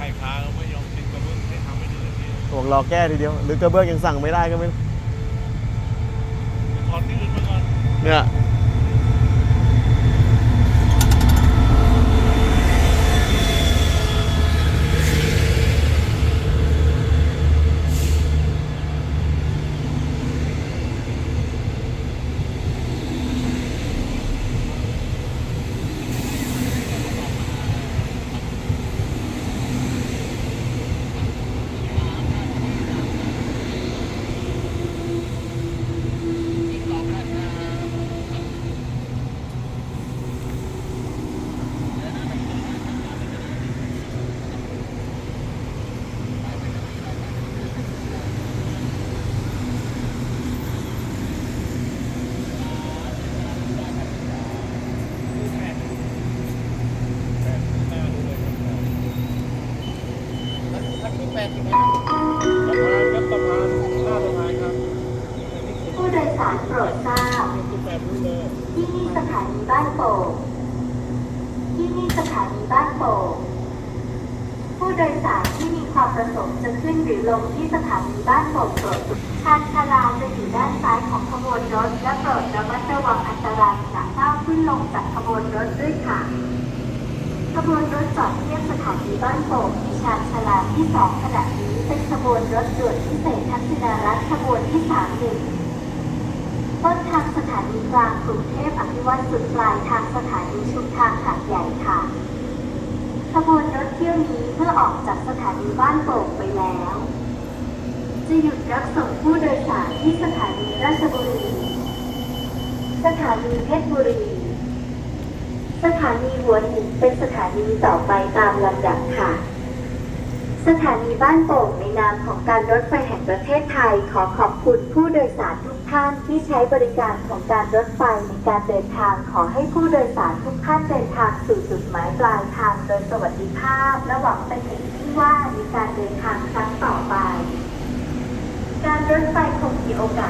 ใครค้าเขาไม่ยอมติดกระเบื้องให้ทำไม่ดีเลยทีบอกรอแก้ทีเดียว หรือกระเบื้องยังสั่งไม่ได้ก็ไม่รู้ถอดที่อื่นมาก่อนเนี่ย สะพานครับสะพานหน้าสะพานครับผู้โดยสารโปรดทราบสิบแปดรู้เลยที่นี่สถานีบ้านโป่งที่นี่สถานีบ้านโป่งผู้โดยสารที่มีความประสงค์จะขึ้นหรือลงที่สถานีบ้านโป่งโปรดชานชาลาจะอยู่ด้าน ขบวนรถจอดเทียบสถานีบ้านโป่งที่ชานชลาที่สองขณะนี้เป็นขบวนรถด่วนพิเศษทักษิณารัฐขบวนที่สามหนึ่งต้นทางสถานีกลางกรุงเทพอภิวัตสุดปลายทางสถานีชุมทางหาดใหญ่ค่ะ ขบวนรถเที่ยวนี้เมื่อออกจากสถานีบ้านโป่งไปแล้ว จะหยุดรับส่งผู้โดยสารที่สถานีราชบุรี สถานีเพชรบุรี สถานีหัวหินเป็นสถานีต่อไปตามลำดับค่ะ สถานีบ้านโป่งในนามของการรถไฟแห่งประเทศไทย ขอขอบคุณผู้โดยสารทุกท่านที่ใช้บริการของการรถไฟในการเดินทางขอให้ผู้โดยสารทุกท่านเดินทางสู่จุดหมายปลายทางโดยสวัสดิภาพ และหวังเป็นอย่างยิ่ว่าในการเดินทางครั้งต่อไป การรถไฟคงมีโอกาส